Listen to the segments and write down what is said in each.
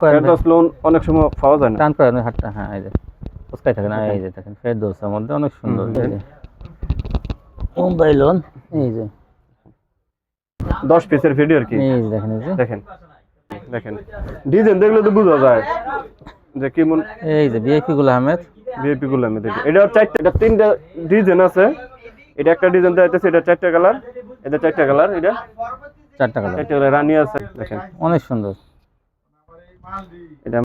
Ferdous loan অনেক সময় পাওয়া যায় না। টান ওই হাতটা হ্যাঁ এই যে ফুচকাই থাকে না এই যে দেখেন ফেরদৌসের মধ্যে অনেক সুন্দর মুম্বাই লোন এই যে। দশ পিসের ভিডিও আর কি? এই দেখেন এই যে। দেখেন দেখেন। ডিজাইন দেখলে তো বোঝা যায় যে কেমন এই যে বিএপি গুল আহমেদ। ভিআইপি গুলো আমি দেখি এটা চারটা এটা তিনটা ডিজাইন আছে। এটা একটা ডিজাইন দেওয়া হইতেছে এটা চারটা কালার। এটা চারটা কালার এটা চারটা কালার। চারটা কালার রানী আছে দেখেন। অনেক সুন্দর। এটা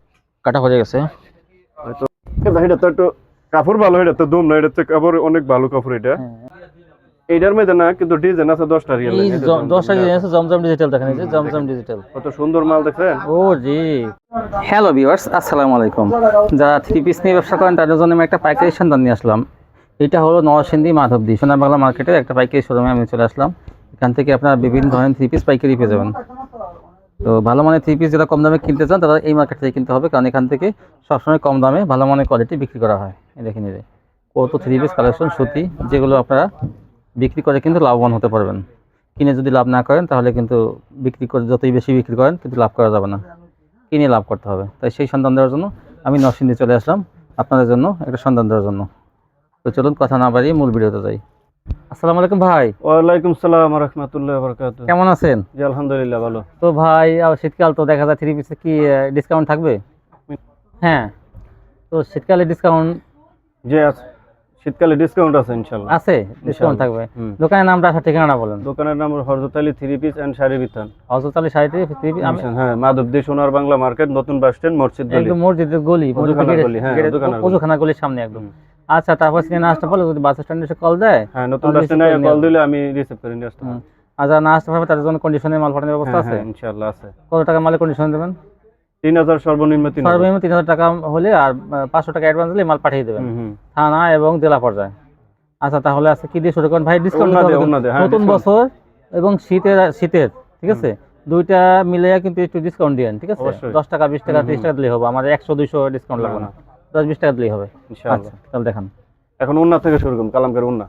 কাটা হয়ে গেছে। হয়তো এটা তো একটু কাপড় ভালো এটা তো দুম না এটা তো কাপড় অনেক ভালো কাপড় এটা। এইটার মধ্যে না কিন্তু ডিজাইন আছে দশটা রিয়েল এই জ- দশটা ডিজাইন আছে জমজম ডিজিটাল দেখেন এই যে জমজম ডিজিটাল কত সুন্দর মাল দেখছেন? ও জি। হ্যালো ভিউয়ার্স আসসালামু আলাইকুম। যারা থ্রি পিস নিয়ে ব্যবসা করেন তাদের জন্য আমি একটা পাইকারি সন্ধান নিয়ে আসলাম। এটা হলো নরসিংদী মাধবদী সোনা বাংলা মার্কেটের একটা পাইকারি শোরুমে আমি চলে আসলাম। এখান থেকে আপনারা বিভিন্ন ধরনের থ্রি পিস পাইকারি পেয়ে যাবেন। তো ভালো মানের থ্রি পিস যারা কম দামে কিনতে চান, তারা এই মার্কেট থেকে কিনতে হবে, কারণ এখান থেকে সবসময় কম দামে ভালো মানের কোয়ালিটি বিক্রি করা হয়। দেখে নিলে কত থ্রি পিস কালেকশন সুতি, যেগুলো আপনারা বিক্রি করে কিন্তু লাভবান হতে পারবেন। কিনে যদি লাভ না করেন, তাহলে কিন্তু বিক্রি করে, যতই বেশি বিক্রি করেন, কিন্তু লাভ করা যাবে না। কিনে লাভ করতে হবে। তাই সেই সন্ধান দেওয়ার জন্য আমি নরসিংদী চলে আসলাম আপনাদের জন্য একটা সন্ধান দেওয়ার জন্য। তো চলুন, কথা না বাড়িয়ে মূল ভিডিওতে যাই। আসসালামু আলাইকুম ভাই। ওয়ালাইকুম সালাম রহমতুল্লাহ বরকাত কেমন আছেন? জি আলহামদুলিল্লাহ ভালো। তো ভাই শীতকাল তো দেখা যায় থ্রি পিসে কি ডিসকাউন্ট থাকবে? হ্যাঁ। তো শীতকালে ডিসকাউন্ট জি আছে। শীতকালে ডিসকাউন্ট আছে ইনশাল্লাহ আছে ডিসকাউন্ট থাকবে। দোকানের নামটা আসার ঠিকানাটা বলেন। দোকানের নাম হরজত Ali three piece and sari Bitan Hazrat Ali শাড়িটি থ্রি পিস হ্যাঁ মাধবদী সোনার বাংলা মার্কেট নতুন বাস স্ট্যান্ড মসজিদ গলি। একদম মসজিদের গলি গলি, হ্যাঁ। ওজুখানার গলির সামনে একদম। আচ্ছা তারপর সিনে আসতে পারলে যদি বাস স্ট্যান্ডে এসে কল দেয় হ্যাঁ নতুন বাস স্ট্যান্ডে কল দিলে আমি রিসিভ করে নিয়ে আসতে হুম। আর যারা না আসতে পারবে তাদের জন্য কন্ডিশনে মাল পাঠানোর ব্যবস্থা হ্যাঁ আছে? হ্যাঁ ইনশাল্লাহ আছে। কত টাকা মালে কন্ডিশন দেবেন? তিন হাজার সর্বনিম্ন তিন হাজার। সর্বনিম্ন তিন হাজার টাকা হলে আর পাঁচশো টাকা অ্যাডভান্স দিলে মাল পাঠিয়ে দেবেন। থানা এবং জেলা পর্যায়ে। আচ্ছা তাহলে আজকে কি দিয়ে শুরু করেন ভাই ডিসকাউন্ট হ্যাঁ, নতুন বছর এবং শীতের শীতের ঠিক আছে? দুইটা মিলে কিন্তু একটু ডিসকাউন্ট দিয়েন ঠিক আছে। দশ টাকা বিশ টাকা ত্রিশ। টাকা দিলে হবে। আমার একশো দুইশো ডিসকাউন্ট লাগবে না, না। দশ বিশ টাকা দিলেই হবে। ইনশাআল্লাহ। আচ্ছা তাহলে দেখান। এখন উন্না থেকে শুরু করুন কালামকার উন্না।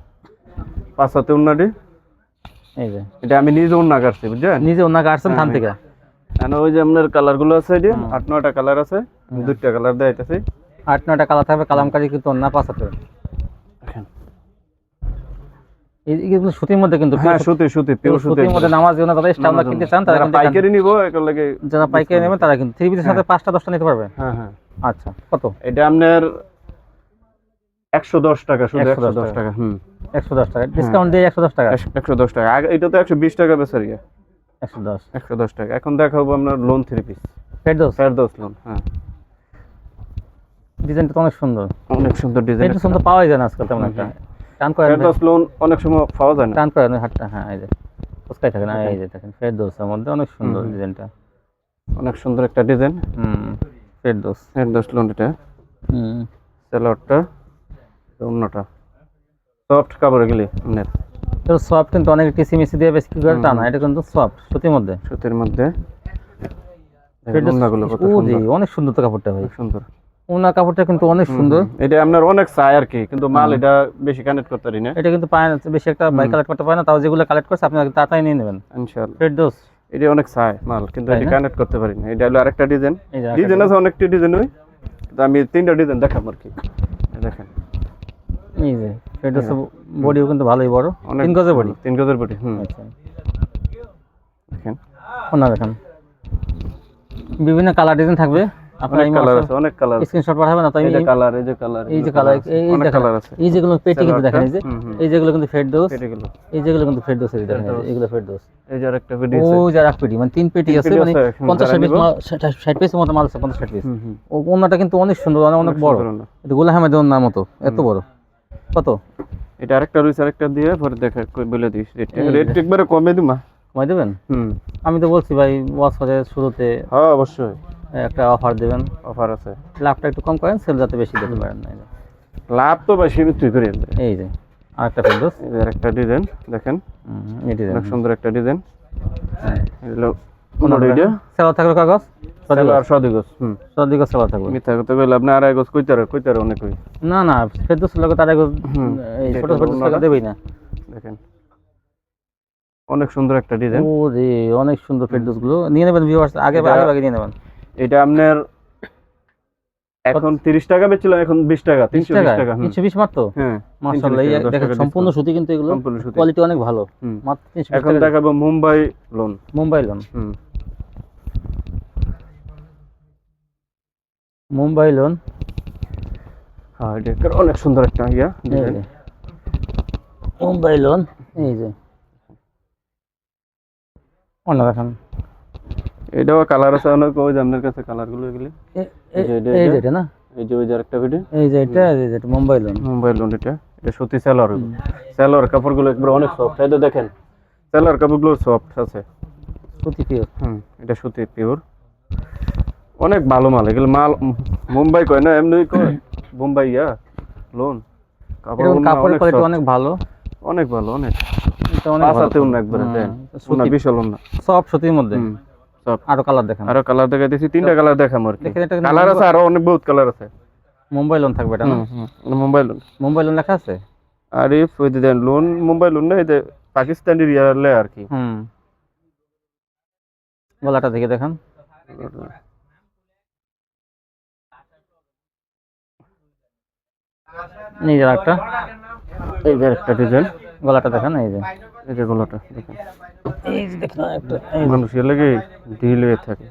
পাঁচ হাতে উন্নাটি এই যে। এটা আমি নিজে উন্না কাটছি বুঝছেন? নিজে উন্না কাটছেন হ্যাঁ, থান থেকে এখন ওই যে আপনার কালারগুলো আছে এটি আট নয়টা কালার আছে দুইটা কালার দেয় আট নয়টা কালার থাকবে কালামকারি কিন্তু অন্য পাঁচ হাতে। এইগুলো সুতির মধ্যে কিন্তু হ্যাঁ সুতি। সুতি পিওর সুতি সুতির মধ্যে নামাজ স্টামলা কিনতে চান তারা কিন্তু পাইকারি নিব লাগে যারা পাইকারি নেবেন তারা কিন্তু থ্রি পিসের সাথে পাঁচটা দশটা নিতে পারবে। হ্যাঁ হ্যাঁ। আচ্ছা কত? এটা আপনার একশো দশ টাকা শুধু একশো দশ টাকা। হুম। একশো দশ টাকা। ডিসকাউন্ট দিয়ে একশো দশ টাকা। একশো দশ টাকা। আগে এটা তো একশো বিশ টাকা বেচার ইয়ে। একশো দশ। একশো দশ টাকা। এখন দেখাবো আপনার lawn three piece Ferdous? Ferdous lawn হ্যাঁ। ডিজাইনটা তো অনেক সুন্দর। অনেক সুন্দর ডিজাইন ফেরদৌস তো পাওয়াই যায় না আজকাল তেমন একটা। টান করেন ফেরদৌস লোন অনেক সময় পাওয়া যায় না। টান করেন ওই হাতটা হ্যাঁ এই যে না এই যে দেখেন ফেরদৌসের মধ্যে অনেক সুন্দর ডিজাইনটা। অনেক সুন্দর একটা ডিজাইন। হুম ফেরদৌস। ফেরদৌস লোন এটা। হুম। সেলোয়ারটা অন্যটা। সফট কাপড় গেলি সফট কিন্তু অনেক টিসি মিসি দিয়ে বেশি কি করে। টানা এটা কিন্তু সফট সুতির মধ্যে। সুতির মধ্যে। অনেক সুন্দর তো কাপড়টা ভাই। সুন্দর। ওনার কাপড়টা কিন্তু অনেক সুন্দর। এটা আপনার অনেক চাই আর কি কিন্তু মাল এটা বেশি কানেক্ট করতে পারি না। এটা কিন্তু পায় না বেশি একটা বাই কালেক্ট করতে পারে না তাও যেগুলো কালেক্ট করছে আপনি তাড়াতাড়ি নিয়ে নেবেন। ইনশাআল্লাহ। ফেরদৌস এটা অনেক চাই মাল কিন্তু এটা কানেক্ট করতে পারি না। এটা হলো আরেকটা ডিজাইন ডিজাইন আছে অনেকটা ডিজাইন ওই। আমি তিনটা ডিজাইন দেখাবো আর কি। দেখেন। এই যে ফেরদৌস বডিও কিন্তু ভালোই বড়। তিন গজের বডি তিন গজের বডি হুম। আচ্ছা। দেখেন। ওনা দেখেন। বিভিন্ন কালার ডিজাইন থাকবে। অনেক কালার আছে অনেক কালার স্ক্রিনশট পাঠাবেন না এই যে কালার এই যে কালার এই যে কালার এই এই কালার আছে। এই যেগুলো পেটি কিন্তু দেখেন এই যে হুম, হুম। এই যেগুলো কিন্তু ফেরদৌস এটাগুলো এই যেগুলো কিন্তু ফেরদৌস এই দেখেন এই যে, ফেরদৌস। এই যে আরেকটা ভিডিও ও আছে। যারা পেটি মানে তিন পেটি আছে মানে পিস মতো মাল আছে পিস ও ওনাটা কিন্তু অনেক সুন্দর অনেক অনেক বড়। এটা গোলা মতো এত বড়। কত? এটা আরেকটা রয়েছে আরেকটা দিয়ে পরে দেখা বলে দিস। রেট একবারে কমে দিমা। কমাই দেবেন? হুম। আমি তো বলছি ভাই ওয়াশ বাজারের শুরুতে হ্যাঁ অবশ্যই। একটা অফার দেবেন। অফার আছে। লাভটা একটু কম করেন সেল যাতে বেশি দিতে পারেন না লাভ তো বেশি বিক্রি করি। এই যে আরেকটা ফেরদৌস যে আরেকটা ডিজাইন দেখেন। ডিজাইন। অনেক সুন্দর একটা ডিজাইন। হ্যাঁ। এটা সেবা থাকবে। কাগজ না না ফেরদৌস লোক তার আগে এই ছোট ছোট দেবেই না। দেখেন। অনেক সুন্দর একটা ডিজাইন ও রে অনেক সুন্দর ফেরদৌসগুলো নিয়ে নেবেন ভিউয়ার্স আগে আগে আগে নিয়ে নেবেন। এটা আপনার এখন তিরিশ টাকা বেচছিলাম এখন বিশ টাকা বিশ তিনশো বিশ টাকা? টাকা হুম। তিনশো বিশ মাত্র? হ্যাঁ মাসাল্লাহ এই 320 টাকা, 10 দেখেন সম্পূর্ণ সুতি কিন্তু এগুলো। কোয়ালিটি অনেক ভালো। মাত্র তিনশো এখন দেখাবো মুম্বাই লোন মুম্বাই লোন হুম। মুম্বাই লোন হ্যাঁ এটা অনেক সুন্দর একটা ইয়া মুম্বাই লোন এই যে। অন্য দেখেন। এটাও কালার আছে অনেক ওই যে আপনার কাছে কালারগুলো এগুলি? এই না? এই যে ওই যে একটা ভিডিও এই যে এটা এই যে মুম্বাই লোন মুম্বাই লোন এটা। এটা সুতি সেলার সেলার কাপড়গুলো একবার অনেক সফট এই দেখেন সেলার কাপড়গুলো সফট আছে। সুতি পিওর হুম এটা সুতি পিওর অনেক ভালো মাল এগুলো মাল মুম্বাই কয় না এমনি কয়? মুম্বাই ইয়া লোন কাপড় কোয়ালিটি অনেক ভালো। অনেক ভালো অনেক। এটা অনেক ভালো। পাঁচাতে উন্না একবারে বিশাল উন্না সব সুতির মধ্যে। আরও কালার দেখেন। আরও কালার দেখা দিয়েছি তিনটা কালার দেখাম আর কালার আছে অনেক বহুত কালার আছে। মুম্বাই লোন থাকবে এটা না? লোন লেখা আছে? আরিফ ওই যে লোন মুম্বাই লোন না এই যে পাকিস্তানি রিয়ালে আর কি। হুম। গলাটা দেখে দেখেন। যে একটা এই যে একটা ডিজাইন গলাটা দেখেন এই যে। এই যে গলাটা দেখেন। এই যে দেখেন একটা মানুষ এর লাগে ঢিল হয়ে থাকে।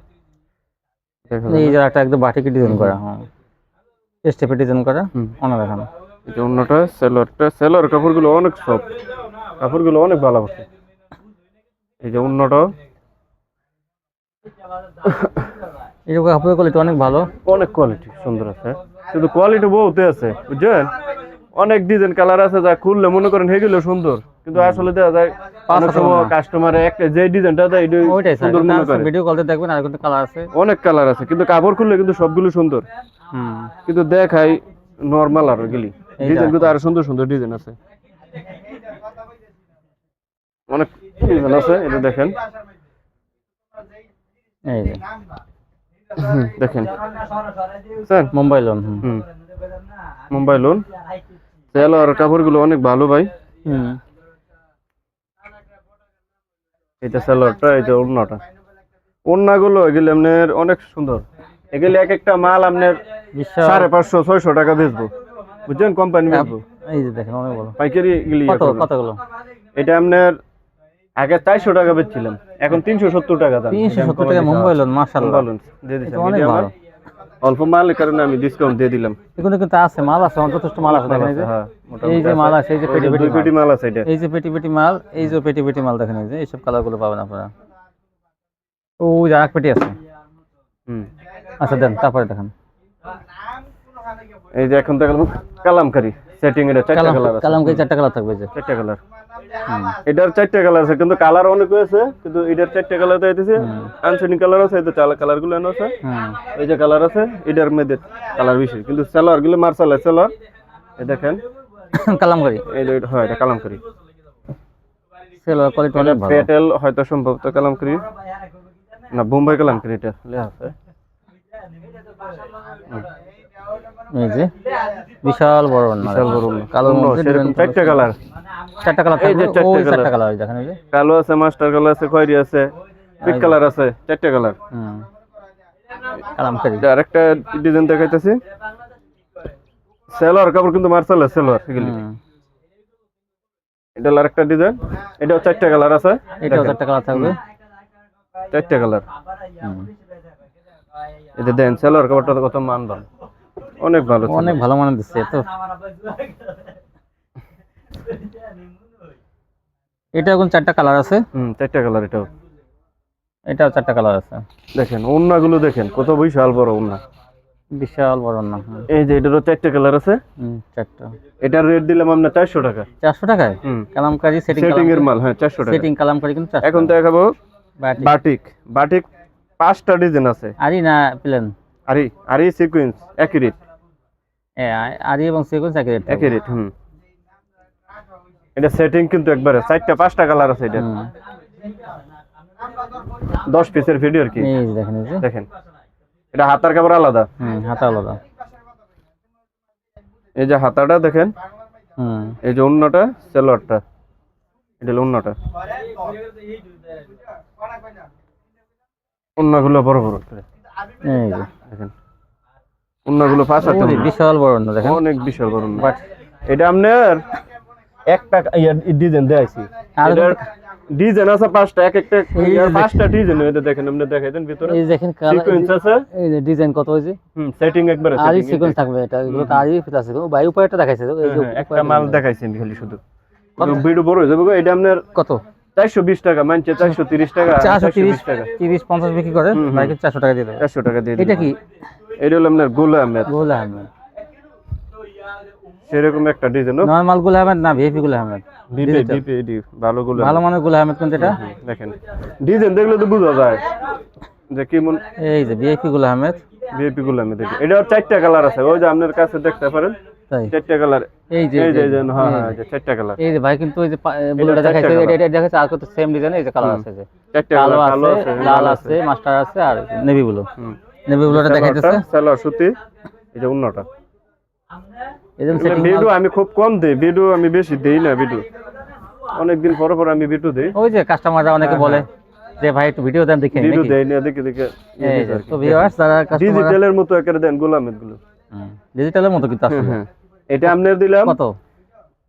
এই যে একটা একদম বাটিকে ডিজাইন করা হ্যাঁ। স্টেপে ডিজাইন করা অনেক দেখেন। এই যে অন্যটা সেলোয়ারটা সেলোয়ার কাপড়গুলো অনেক সফট কাপড়গুলো অনেক ভালো আছে এই যে অন্যটা। এরকম কাপড়ের কোয়ালিটি অনেক ভালো। অনেক কোয়ালিটি সুন্দর আছে। কিন্তু কোয়ালিটি বহুতে আছে বুঝছেন? অনেক ডিজাইন কালার আছে যা খুললে মনে করেন হেগুলো সুন্দর। কিন্তু আসলে দেখা যায় অনেক সময় কাস্টমারে একটা যে ডিজাইনটা দেয় স্যার সুন্দর মনে করে ভিডিও কলতে দেখবেন আর কিন্তু কালার আছে। অনেক কালার আছে কিন্তু কাপড় খুললে কিন্তু সবগুলো সুন্দর। কিন্তু দেখাই নর্মাল আর গেলি ডিজাইন কিন্তু আরও সুন্দর সুন্দর ডিজাইন আছে। অনেক ডিজাইন আছে এটা দেখেন। এই যে। দেখেন। স্যার? মুম্বাই লোন হুম। মুম্বাই লোন তেল কাপড়গুলো অনেক ভালো ভাই। হুম। এটা স্যালোয়ারটা এটা ওড়নাটা। ওড়নাগুলো এগুলি আপনার অনেক সুন্দর। এগুলি এক একটা মাল আপনার সাড়ে পাঁচশো ছয়শো টাকা বেচবো বুঝছেন? কোম্পানি বেচবো এই যে দেখেন অনেক বড় পাইকারি এগুলি। কতগুলো? এটা আপনার আগে চারশো টাকা বেচছিলাম এখন তিনশো সত্তর টাকা দাম। তিনশো সত্তর টাকা মুম্বাই লোন বলুন, দিয়ে দিচ্ছি। অনেক ভালো। অল্প মাল কারণে আমি ডিসকাউন্ট দিয়ে দিলাম। এগুলো কিন্তু আছে মাল আছে যথেষ্ট মাল আছে দেখেন এই যে। হ্যাঁ, মাল আছে। আছে এই যে পেটি পেটি পেটি মাল আছে এটা। এই যে পেটি পেটি মাল এই যে পেটি পেটি মাল দেখেন এই যে এইসব কালারগুলো পাবেন আপনারা। ও যাক পেটি আছে। হুম। আচ্ছা দেন তারপরে দেখেন। এই যে এখন দেখালাম কালামকারি। সেটিং এটা চারটা কালার আছে। কালামকে চারটা কালার থাকবে যে? চারটা কালার এটার চারটা কালার আছে কিন্তু কালার অনেক হয়েছে কিন্তু এটার চারটা কালার দিতেছে আনসেনিং কালার আছে এই চালা কালারগুলো এনে আছে। এই যে কালার আছে এটার মধ্যে কালার বেশি কিন্তু সেলারগুলো মার্শাল সেলার এই দেখেন। কালামকারি। এই যে এটা- হয় এটা কালামকারি। সেলোয়ার কোয়ালিটি অনেক ভালো। পেটেল হয়তো সম্ভবত কালামকারি। না বোম্বাই কালামকারি এটা লেখা আছে। এই যে বিশাল বড় ওড়না বিশাল বড় ওড়না। কালো সেরকম চারটা কালার। চারটা কালার এই যে ওই চারটা। কালার। দেখেন এই যে। কালো আছে মাস্টার কালার আছে খয়েরি আছে পিক কালার আছে চারটা কালার। হুম। এটা আরেকটা ডিজাইন দেখাইতেছি। সেলোয়ার কাপড় কিন্তু মার্শাল সেলোয়ার এগুলি। এটা আরেকটা ডিজাইন এটাও চারটা কালার আছে। এটাও চারটা কালার থাকবে। চারটা কালার। হুম। এটা দেন সেলোয়ার কাপড়টা কত মান ভালো অনেক ভালো অনেক ভালো মানে দিচ্ছে তো এটা এখন চারটা কালার আছে? হুম চারটা কালার এটাও। এটাও চারটা কালার আছে। দেখেন ওন্নাগুলো দেখেন কত বিশাল বড় ওন্না বিশাল বড় না হুম, এই যে এটারও চারটা কালার আছে। হুম চারটা। এটার রেট দিলাম আমরা চারশো টাকা। চারশো টাকায়? হুম। কালামকারি সেটিং সেটিং এর মাল হ্যাঁ চারশো টাকা। সেটিং কালামকারি কিন্তু চারশো এখন দেখাবো বাটি বাটিক। বাটিক পাঁচটা ডিজাইন আছে। আরি না প্লেন? আরে আরে সিকুয়েন্স একই রেট আরি এবং সিকোয়েন্স একই রেট একই রেট হুম। এটা সেটিং কিন্তু একবারে চারটা পাঁচটা কালার আছে এটা। দশ পিসের ভিডিও আর কি। দেখেন দেখেন। এটা হাতার কাপড় আলাদা। হুম হাতা আলাদা। এই যে হাতাটা দেখেন হুম। এই যে অন্যটা সেলোয়ারটা। এটা অন্যটা অন্যগুলো বড় বড় এই দেখেন। অন্যগুলো পাঁচ হাতে বিশাল বড় অন্য দেখেন? অনেক বিশাল বড়। বাট এটা আপনার একটা ডিজাইন দেখাইছি আর ডিজাইন আছে পাঁচটা এক একটা পাঁচটা ডিজাইন এটা দেখেন আপনি দেখাইতেন ভিতরে। এই দেখেন সিকোয়েন্স আছে। এই যে ডিজাইন কত হুম সেটিং একবারে আরই setting, সিকোয়েন্স থাকবে এটা। এগুলো তো আরই ফিট আছে। ভাই উপরেটা দেখাইছে এই যে হ্যাঁ, একটা মাল দেখাইছেন খালি শুধু। ভিডিও বড় হয়ে যাবে গো, এটা আপনার কত? চারশো বিশ টাকা মানছে চারশো তিরিশ টাকা চারশো তিরিশ টাকা। তিরিশ পঞ্চাশ বিক্রি করে। চারশো টাকা দিয়ে দেবে। চারশো টাকা দিয়ে এটা কি? এটা হলো আপনার গোলা আহমেদ। গোল আহমেদ। সেরকম একটা ডিজাইন নর্মাল গোল আহমেদ না গোল আহমেদ। Digital। ডিপে ভালো গোলা ভালো মানের গোল আহমেদ কোনটা এটা? দেখেন। ডিজাইন দেখলে তো বোঝা যায় যে কেমন এই যে গোল আহমেদ। গোলা আহমেদ এটা চারটা কালার আছে ওই যে আপনার কাছে দেখতে পারেন। চারটা কালার এই যে এই যে হ্যাঁ হ্যাঁ যে। চারটা কালার এই যে ভাই কিন্তু ওই যে বুলোটা দেখাইছে এটা এটা দেখাইছে আর কত সেম ডিজাইন এই যে কালার যে। কালো আছে লাল আছে মাস্টার আছে আর নেভি ব্লু হুম নেভি ব্লুটা দেখাইতেছে। সালোয়ার সুতি অন্যটা সেটিং ভিডিও আমি খুব কম দেই ভিডিও আমি বেশি দেই না ভিডিও। অনেকদিন পর পর আমি ভিডিও দেই। ওই যে কাস্টমাররা অনেকে বলে যে ভাই একটু ভিডিও দেন দেখি ভিডিও দেই না দেখে দেখে তো ভিউয়ার্স যারা কাস্টমার ডিজিটালের মতো একেবারে দেন গোলামেদগুলো। ডিজিটালের মতো কিন্তু হ্যাঁ এটা আপনার দিলাম কত?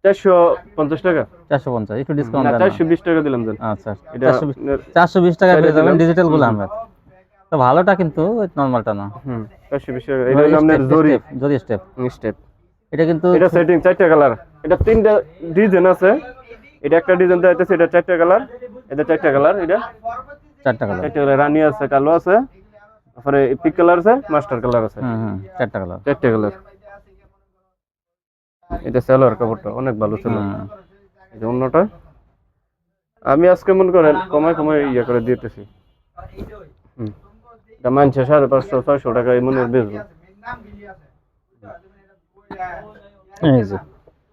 চারশো পঞ্চাশ টাকা। চারশো পঞ্চাশ একটু ডিসকাউন্ট না দেন চারশো বিশ টাকা দিলাম আচ্ছা এটা চারশো বিশ আপনার- চারশো বিশ টাকা পেয়ে যাবেন ডিজিটালগুলো আহমেদ তো ভালোটা কিন্তু নর্মালটা না। হুম বিশ টাকা এটা হলো আপনার জরি। জরি স্টেপ। স্টেপ। এটা কিন্তু এটা সেটিং চারটা কালার এটা তিনটা ডিজাইন আছে। এটা একটা ডিজাইন দেওয়া হইতেছে এটা চারটা কালার এটা চারটা কালার এটা চারটা কালার চারটা কালার রানী আছে কালো আছে। তারপরে পিক কালার আছে মাস্টার কালার আছে। হুম হুম চারটা কালার চারটা কালার এটা সালোয়ার কাপড়টা অনেক ভালো এই যে অন্যটা। আমি আজকে মনে করেন কমায় কমায় ইয়ে করে দিতেছি। হুম। এটা মানছে সাড়ে পাঁচশো ছয়শো টাকা এই মনে হয় বেচবো এই যে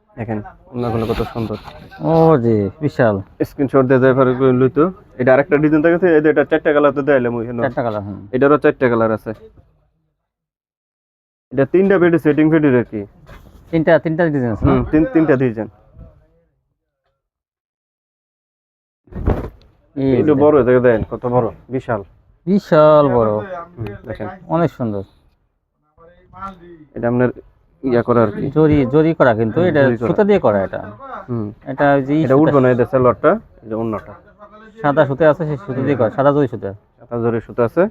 দেখেন অন্যগুলো কত সুন্দর ও জি বিশাল স্ক্রিনশট দিয়ে লইতো এটা আরেকটা ডিজাইন দেখেছে এই এটা চারটা কালার তো ওইখানে চারটা কালার এটারও চারটা কালার আছে এটা তিনটা বেডে সেটিং ফেডির আর কি তিনটা তিনটা ডিজাইন আছে হুম তিন তিনটা ডিজাইন এই বড় দেখে দেন কত বড় বিশাল বিশাল বড়। দেখেন অনেক সুন্দর। এটা আপনার ইয়া করা আর কি? জরি জরি করা কিন্তু এটা সুতা দিয়ে করা এটা। হুম। এটা যে এটা উঠবে না এটা সালোয়ারটা এটা অন্যটা। সাদা সুতা আছে সেই সুতা দিয়ে করা সাদা জরি সুতা। এটা জরি সুতা আছে।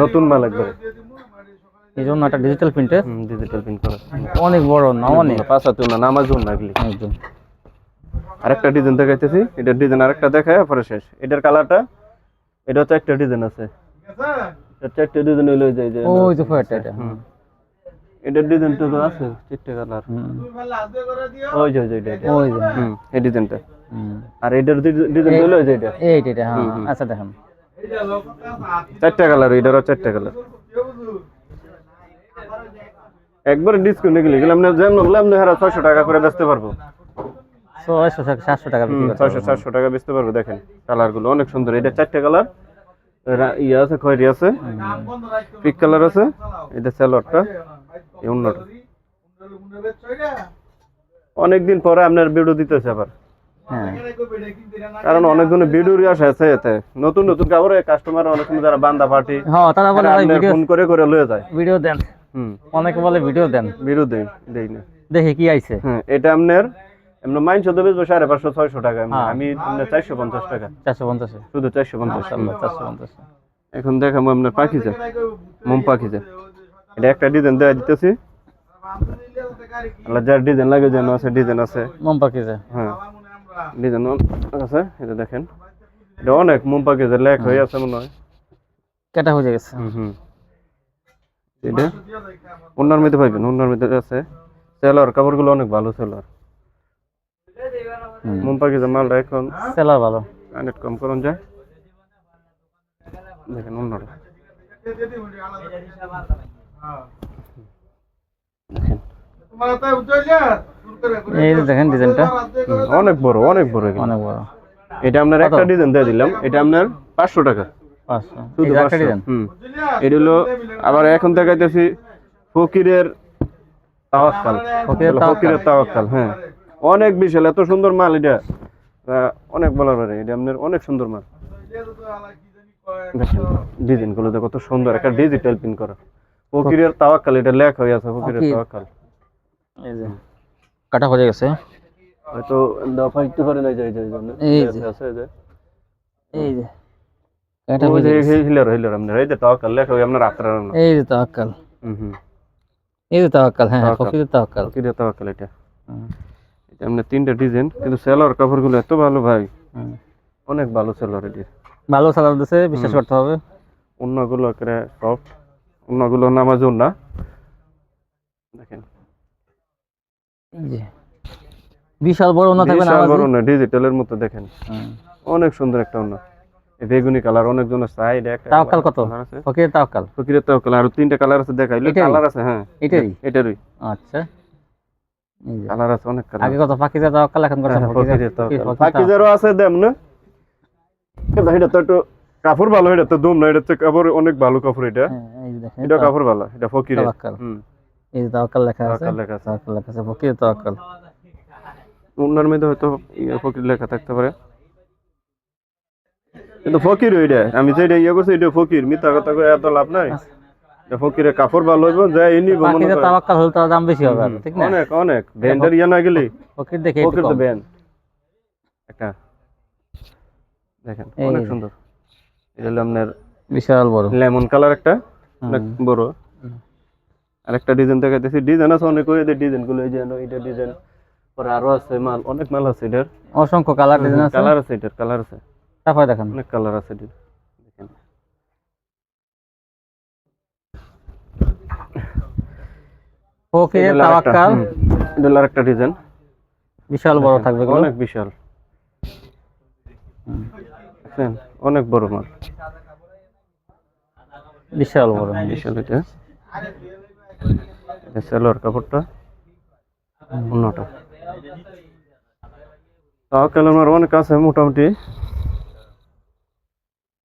নতুন মাল একবারে। এই জন্য একটা ডিজিটাল প্রিন্টের ডিজিটাল প্রিন্ট করা। অনেক বড় না অনেক। পাঁচ হাতে না নামাজ না এগুলি। একদম। আরেকটা ডিজাইন দেখাইতেছি। এটার ডিজাইন আরেকটা দেখায় পরে শেষ। এটার কালারটা এটা হচ্ছে একটা ডিজাইন আছে। এটা চারটে ডিজাইন হইল যে যে ওই যে ফয়েরটা এটা। হুম। এটার ডিজাইনটা তো আছে চারটে কালার হুম। ওই যে ওই যে এটা এটা। ওই যে হুম। এই ডিজাইনটা হুম। আর এটার ডিজাইন ওই যে এটা। এইটা এটা হ্যাঁ। আচ্ছা দেখেন। চারটা কালার এটারও চারটা কালার একবারে ডিসকাউন্ট গেলে গেলে আপনি যেমন বললাম হারা ছয়শো টাকা করে বেচতে পারব। ছয়শো সাতশো টাকা ছয়শো চারশো টাকা বেচতে পারব দেখেন কালারগুলো অনেক সুন্দর। এটা চারটে কালার। ইয়ে আছে খয়েরি আছে পিক কালার আছে। এটা স্যালোয়ারটা এই অন্যটা। অনেকদিন পরে আপনার ভিডিও দিতেছে আবার। হ্যাঁ। কারণ অনেকজনের ভিডিওরই আসা আছে এতে। নতুন নতুন কাপড়ে কাস্টমার অনেক সময় যারা বান্দা পার্টি হ্যাঁ তারা বলে ফোন করে করে লয়ে যায়। ভিডিও দেন। হুম। অনেকে বলে ভিডিও দেন। ভিডিও দেই দেই না। দেখি কি আইছে। হ্যাঁ এটা আপনার এমনি মাইন শুধু বেচবো সাড়ে পাঁচশো ছয়শো টাকা হ্যাঁ। আমি চারশো পঞ্চাশ টাকা। চারশো পঞ্চাশে। শুধু চারশো পঞ্চাশ। চারশো পঞ্চাশ। এখন দেখাবো আপনার পাখিজা। মোম পাখিজা। এটা একটা ডিজাইন দেওয়া দিতেছি। আল্লাহ যার ডিজাইন লাগে যেন আছে ডিজাইন আছে। মম পাখিছে হ্যাঁ। ডিজাইন আছে এটা দেখেন। এটা অনেক মোম পাখিজা লেখ হয়ে আছে মনে হয়। কেটা হয়ে গেছে। হুম হুম। এটা। অন্যার মধ্যে পাইবেন অন্যার মধ্যে আছে। সেলার কাপড়গুলো অনেক ভালো সেলার। মোম পাখিজা মালটা এখন সেলার ভালো। কানেক্ট কম করুন যায় দেখেন অন্যটা। এই দেখেন ডিজাইনটা। অনেক বড় অনেক বড় অনেক বড়। এটা আপনার একটা ডিজাইন দিয়ে দিলাম। এটা আপনার পাঁচশো টাকা। শুধু এই যে একটা 500 ডিজাইন। হুম। এটা হলো আবার এখন দেখাইতেছি ফকিরের তাওয়াক্কাল। তাওয়াক্কাল হ্যাঁ। অনেক বিশাল এত সুন্দর মাল এটা। অনেক বলার পারে এটা আপনার অনেক সুন্দর মাল। ডিজাইনগুলো কত সুন্দর একটা ডিজিটাল পিন করা। ফকিরের তাওয়াক্কাল এটা লেখা হয়ে আছে ফকিরের তাওয়াক্কাল। এই যে কাটা হয়ে গেছে। হয়তো দফা একটু করে নাই যায় জন্য এই আছে, যে। আছে এই যে। এই যে কাটা ওই হয়ে যে গেছে। হিলার হিলার আপনার এই যে তাওয়াক্কাল লেখা হয় এই যে তাওয়াক্কাল। হুম হুম। এই যে তাওয়াক্কাল হ্যাঁ। ফকিরের তাওয়াক্কাল। ফকিরের তাওয়াক্কাল এটা। হুম, আপনার তিনটা ডিজাইন কিন্তু সেলার কাপড়গুলো এত ভালো ভাই। অনেক ভালো সেলার এটি ভালো দিছে বিশ্বাস করতে হবে। অন্যগুলো একেবারে সফট অন্যগুলো নামাজ না। দেখেন। বিশাল বড় না থাকবে বিশাল বড় না ডিজিটালের মতো দেখেন। অনেক সুন্দর একটা অন্য বেগুনি কালার অনেক জনের সাইড একটা তাওয়াক্কাল কত? আছে। ফকিরের তাওয়াক্কাল ফকিরের তাও কালার আর তিনটা কালার আছে দেখাইলে কালার আছে হ্যাঁ। এটারই? এটারই। আচ্ছা। কালার আছে অনেক কালার আগে কত পাকিজা তাওয়াক্কাল এখন। ফকির পাকিজারও আছে দেম না? কিন্তু এটা তো একটু কাপড় ভালো এটা তো দুম না এটা তো কাপড় অনেক ভালো কাপড় এটা। হ্যাঁ, এই যে দেখেন এটা কাপড় ভালো এটা তাওয়াক্কাল হুম। এই যে তাওয়াক্কাল লেখা আছে তাওয়াক্কাল লেখা আছে। তাওয়াক্কাল লেখা আছে ফকিরের তাওয়াক্কাল ওনার মধ্যে হয়তো ইয়ে ফকির লেখা থাকতে পারে। কিন্তু ফকির ওইটা আমি যে এটা ইয়ে করছি এটা ফকির মিথ্যা কথা এত লাভ নাই? এটা ফকিরের কাপড় ভালো হইব পাকিজা তাওয়াক্কাল হলে তার দাম বেশি হবে ঠিক না? অনেক অনেক। ব্যান্ডের ইয়ে না গেলে ফকির দেখে ফকির তো। ব্যান্ড একটা। দেখেন অনেক সুন্দর। এটা হলো আপনার বিশাল বড়। লেমন কালার একটা অনেক বড়। আরেকটা ডিজাইন দেখাইতেছি। ডিজাইন আছে অনেক ওই ডিজাইনগুলো এই যে এটা ডিজাইন। পরে আরও আছে মাল অনেক মাল আছে এটার। অসংখ্য কালার ডিজাইন আছে। কালার আছে এটার কালার আছে। তারপরে দেখেন। অনেক কালার আছে এটার দেখেন এটা তাওয়াক্কাল। এটা হলো ডিজাইন। বিশাল বড় থাকবে। অনেক বিশাল? অনেক বড় মাল। বিশাল বড়। বিশাল এটা। এটা সালোয়ার কাপড়টা অন্যটা। তাও কালার আমার অনেক আছে মোটামুটি।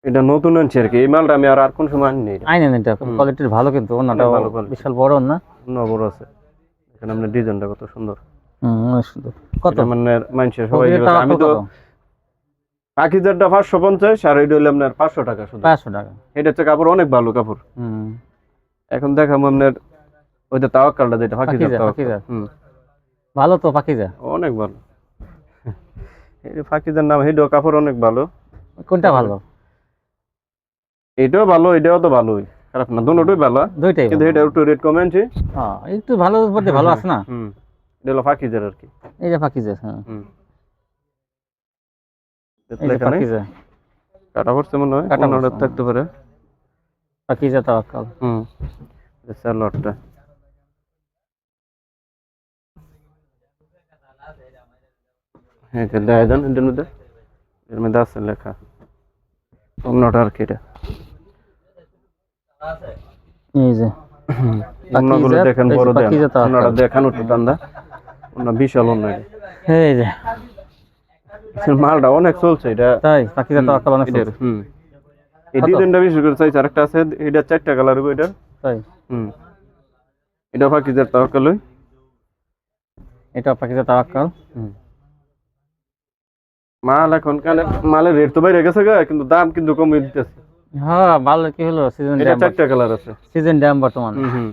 এটা নতুন আনছি আর কি। এই মালটা আমি আর আর কোন সময় আনিনি। আইনেন এটা কোয়ালিটির ভালো কিন্তু ভালো বিশাল বড় না? অন্য আছে। এখানে আপনার ডিজাইনটা কত সুন্দর। কত? মানে মানুষের সবাই আমি তো পাখিজারটা পাঁচশো পঞ্চাশ আর এটা আপনার পাঁচশো টাকা শুধু পাঁচশো টাকা। এটা হচ্ছে কাপড় অনেক ভালো কাপড়। এখন দেখাবো আপনার ওই যে তাওয়াক্কালটা যেটা পাখিজার ভালো তো পাকিজা? অনেক ভালো। এই পাখিজার নাম এটাও কাপড় অনেক ভালো। কোনটা ভালো? এটাও ভালো এটাও তো ভালোই। খারাপ না দুটোই ভালো দুইটাই কিন্তু। এটা একটু রেট কমে আনছি হ্যাঁ, একটু ভালো বলতে ভালো আছে না? হুম এটা হলো পাখিজার আর কি। এই যে পাকিজা হ্যাঁ। হুম। কাটা পড়ছে মনে হয় কাটা থাকতে পারে। তাওয়াক্কাল হুম স্যালোয়ারটা হ্যাঁ এটা দেয় দেন এটার মধ্যে। এর মধ্যে আছে লেখা। অন্যটা আর কি এটা। এই যে। অন্যগুলো দেখেন বড় দেন। একটু অন্য বিশাল অন্য এই যে। মালটা অনেক চলছে এটা। তাই? পাকিজা অনেক সুন্দর। হুম। এই করে চাইছে। আরেকটা আছে এটা চারটা কালার হবে তাই? হুম। এটা পাকিজার তাওয়াক্কাল এটা পাকিজা তাওয়াক্কাল। হুম। মাল এখন কানে মালের রেট তো বাইরে গেছে গা কিন্তু দাম কিন্তু কমে দিতেছে। হ্যাঁ ভালো কি হলো? সিজন এটা চারটা কালার আছে। সিজন ড্যাম বর্তমান হুম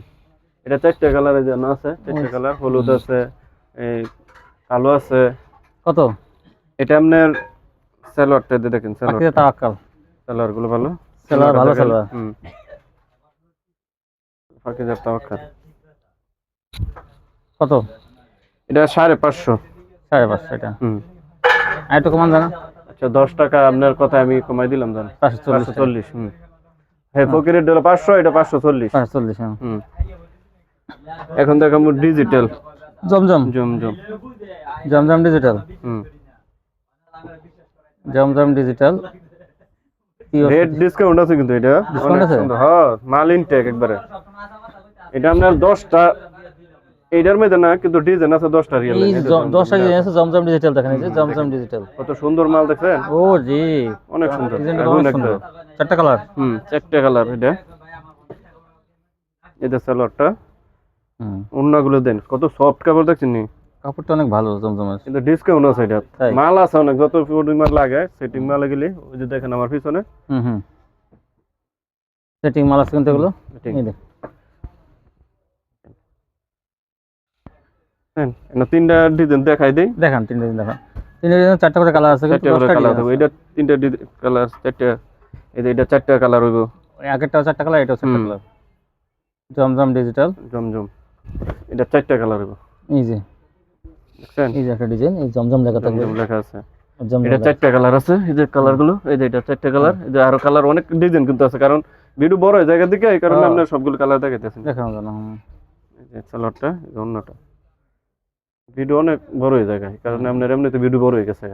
এটা চারটা কালারের জন্য আছে চারটা কালার হলুদ আছে এই কালো আছে। কত? এটা আপনার স্যালোয়ারটা দিয়ে দেখেন পাকিজা তাওয়াক্কাল। স্যালোয়ারগুলো ভালো। সালোয়ার ভালো। সালোয়ার। হুম। তাওয়াক্কাল। কত? এটা সাড়ে পাঁচশো। সাড়ে পাঁচশো এটা। হুম। আর একটু কমান জানা। আচ্ছা দশ টাকা আপনার কথা আমি কমাই দিলাম জান পাঁচশো চল্লিশ হুম। হ্যাঁ ফকিরের ডলা পাঁচশো এটা পাঁচশো চল্লিশ। পাঁচশো চল্লিশ হ্যাঁ। হুম। এখন দেখাবো ডিজিটাল জমজম জম জম জমজম। ডিজিটাল হুম। জমজম ডিজিটাল রেট ডিসকাউন্ট আছে কিন্তু এটা। অনেক আছে? হ্যাঁ মাল ইনটেক একবারে। এটা আপনার দশটা এইটার মধ্যে না কিন্তু ডিজাইন আছে দশটা রিয়েল এই জ- দশটা ডিজাইন আছে জমজম ডিজিটাল দেখেন এই যে জমজম ডিজিটাল কত সুন্দর মাল দেখছেন? ও জি। অনেক সুন্দর। অনেক। সুন্দর। চারটা কালার হুম চারটে কালার এটা। এটা সালোয়ারটা হুম। অন্যগুলো দেন কত সফট কাপড় দেখছেন নি? কাপড়টা অনেক ভালো জমজমের কিন্তু ডিসকাউন্ট আছে এটা। মাল আছে অনেক যত পরিমাণ লাগে সেটিং মাল গেলে ওই যে দেখেন আমার পিছনে। হুম হুম। সেটিং মাল আছে কিন্তু এগুলো। এই দেখ হ্যাঁ তিনটা ডিজাইন দেখাই দেই। দেখান তিনটে দেখান। তিনটে চারটা করে কালার আছে কিন্তু চারটা করে কালার design থাকবে। আছে। এটা তিনটা কালার চারটা এই যে এটা চারটা কালার হইব। ওই আগেরটাও চারটা কালার এটাও চারটা। কালার। জমজম ডিজিটাল জমজম। এটা চারটা কালার হইব। এই যে দেখছেন? এই যে একটা ডিজাইন এই জমজম লেখা থাকবে। লেখা আছে। এটা চারটা কালার আছে এই যে এই যে এটা চারটা কালার এই যে আরও কালার অনেক ডিজাইন কিন্তু আছে কারণ ভিডিও বড় জায়গা দিকে এই কারণে সবগুলো কালার দেখাইতেছেন দেখানো জানো। এই যে সালোয়ারটা অন্যটা। ভিডিও অনেক বড় হয়ে যায় কারণে আপনার এমনিতে ভিডিও বড় হয়ে গেছে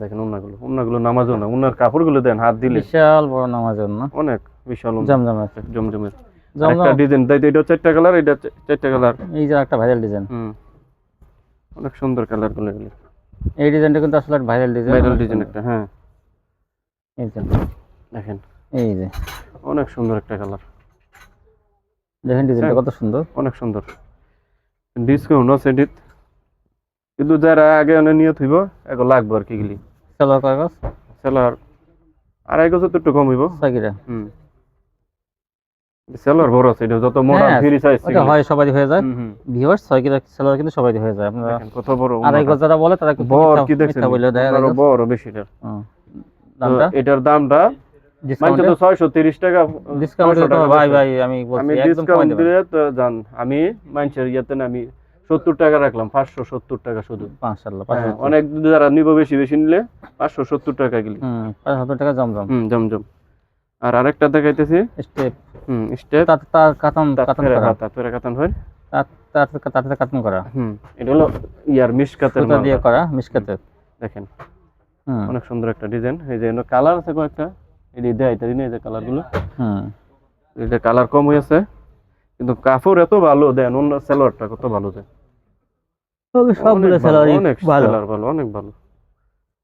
দেখেন অন্যগুলো অন্যগুলো নামাজও না অন্যার কাপড়গুলো দেন হাত দিলে। বিশাল বড় নামাজ না? অনেক বিশাল জমজমের। জমজম। একটা ডিজাইন তাই এটা চারটা কালার এটা চারটা কালার এই যে একটা ভাইরাল ডিজাইন হুম। অনেক সুন্দর কালারগুলো এগুলো। এই ডিজাইনটা কিন্তু আসলে ভাইরাল ডিজাইন ভাইরাল ডিজাইন একটা হ্যাঁ। এই যে। দেখেন। এই যে। অনেক সুন্দর একটা কালার দেখেন ডিজাইনটা কত সুন্দর। অনেক সুন্দর। ডিসকাউন্ট আছে এডিট কিন্তু যারা আগে অনেক নিয়ে থইব এগো লাগবো আর কি গেলি। সালোয়ার কাগজ? সেলার। আড়াই গজ তো একটু কম হইব। সাকিরা হুম। সেলার বড় আছে এটা যত মডার্ন হ্যাঁ, ফ্রি সাইজ ওটা হয় সবাই হয়ে যায়। ভিউয়ার্স ছয় কিলো সালোয়ার কিন্তু সবাই হয়ে যায়। আপনারা কত বড় আড়াই গজ যারা বলে তারা বড় কি দেখছেন? বড় বেশি এটা। হুম। দামটা? এটার দামটা মানে তো ছয়শো তিরিশ টাকা ডিসকাউন্ট 500 ভাই ভাই আমি বলছি একদম কমাই দিলে তো জান আমি মানুষের ইয়েতে আমি সত্তর টাকা রাখলাম শুধু। মাশাআল্লাহ হ্যাঁ, 570 অনেক যারা নিব বেশি বেশি নিলে টাকা গেলি হুম 570 টাকা জমজম। হুম জমজম। আর আরেকটা দেখাইতেছি। স্টেপ। হুম স্টেপ। তার তার কাতান কাতান করা। তারপরে কাতান হয়। তার তার তাতে কাতান করা। হুম এটা হলো ইয়ার সুতা দিয়ে করা দেখেন। হুম। অনেক সুন্দর একটা ডিজাইন। এই যে কালার আছে কয়েকটা। দেয় তাই না এই যে হুম এটা কালার কম হয়েছে কিন্তু কাপড় এত ভালো দেন অন্য সেলোয়ারটা কত ভালো দেন সবগুলো অনেক অনেক ভালো। অনেক ভালো।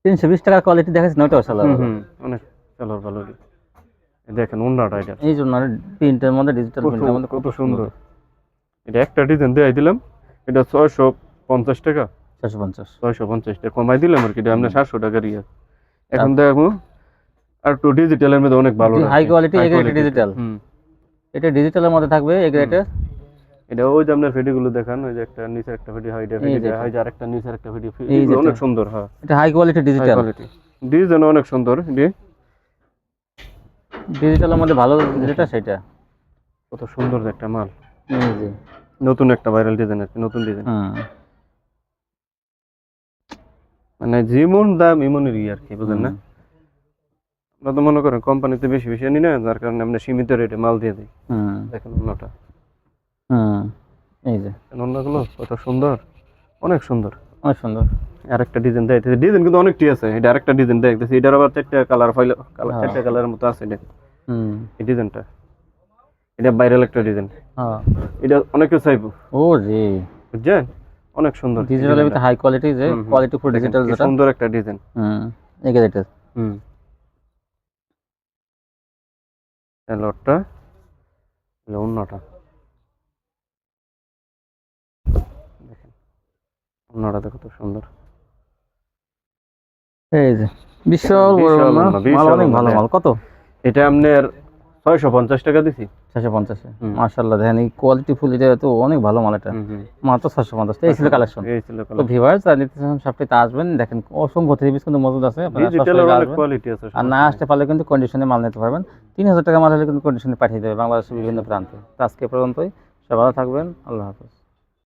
তিনশো বিশ টাকার কোয়ালিটি দেখাচ্ছে নয়টাও অনেক সেলার ভালো। দেখেন অন্যটা এটা। এই জন্য প্রিন্টের মধ্যে ডিজিটাল কত প্রিন্টের মধ্যে কত সুন্দর। এটা একটা ডিজাইন দেয় দিলাম এটা ছয়শো পঞ্চাশ টাকা। চারশো পঞ্চাশ। ছয়শো পঞ্চাশ টাকা। কমাই দিলাম আর কি এটা আমরা সাতশো টাকার ইয়ে। এখন দেখো আর একটু ডিজিটালের মধ্যে অনেক ভালো হাই কোয়ালিটি এগ্রেটেড ডিজিটাল এটা ডিজিটালের মধ্যে থাকবে এগ্রেটেড এটা ওই যে আপনার ফেডিগুলো দেখান ওই যে একটা নিচের একটা ফেডি হয় এই ফেডি। হয় যে আরেকটা নিচের একটা ফেডি এগুলো অনেক সুন্দর হ্যাঁ। এটা high quality high digital quality design অনেক সুন্দর এটি ডিজিটালের মধ্যে ভালো যেটা সেটা। কত সুন্দর একটা মাল। নতুন একটা ভাইরাল ডিজাইন আছে নতুন ডিজাইন হুম মানে যেমন দাম এমনই আর কি বুঝলেন না? আমরা তো মনে করেন কোম্পানিতে বেশি বেশি আনি না যার কারণে আমরা সীমিত রেটে মাল দিয়ে দিই। দেখেন অন্যটা। হুম এই যে। অন্যগুলো কত সুন্দর অনেক সুন্দর। অনেক সুন্দর। আরেকটা ডিজাইন দেয় ডিজাইন কিন্তু অনেকটি আছে এটা আরেকটা ডিজাইন দেখতেছি এটার আবার চারটা কালার ফাইল কালার। চারটা কালারের মতো আছে এটা হুম। এই ডিজাইনটা এটা ভাইরাল একটা ডিজাইন হ্যাঁ। এটা অনেকে চাইব। ও জি। বুঝছেন? অনেক সুন্দর। ডিজিটালের ভিতরে হাই কোয়ালিটি যে। কোয়ালিটি ফুল ডিজিটাল সুন্দর একটা ডিজাইন হুম এগ্রেটেড হুম। লটটা অন্যটা। দেখেন অন্যটা দেখো তো সুন্দর। এই যে বিশাল বড় মাল অনেক ভালো মাল কত? এটা আপনার ছয়শো পঞ্চাশ টাকা দিছি। ছয়শো পঞ্চাশে মার্শাল্লাহ দেখেন এই কোয়ালিটি ফুল এটা তো অনেক ভালো মাল এটা। মাত্র ছয়শো পঞ্চাশ এই ছিল কালেকশন তো ভিভার্স আর নিতে সপ্তাহে আসবেন। দেখেন অসংখ্য থ্রি পিস কিন্তু মজুদ আছে। আর না আসতে পারলে কিন্তু কন্ডিশনে মাল নিতে পারবেন। তিন হাজার টাকা মাল হলে কিন্তু কন্ডিশনে পাঠিয়ে দেবে বাংলাদেশের বিভিন্ন প্রান্তে। তো আজকে পর্যন্তই। সবাই ভালো থাকবেন। আল্লাহ হাফেজ।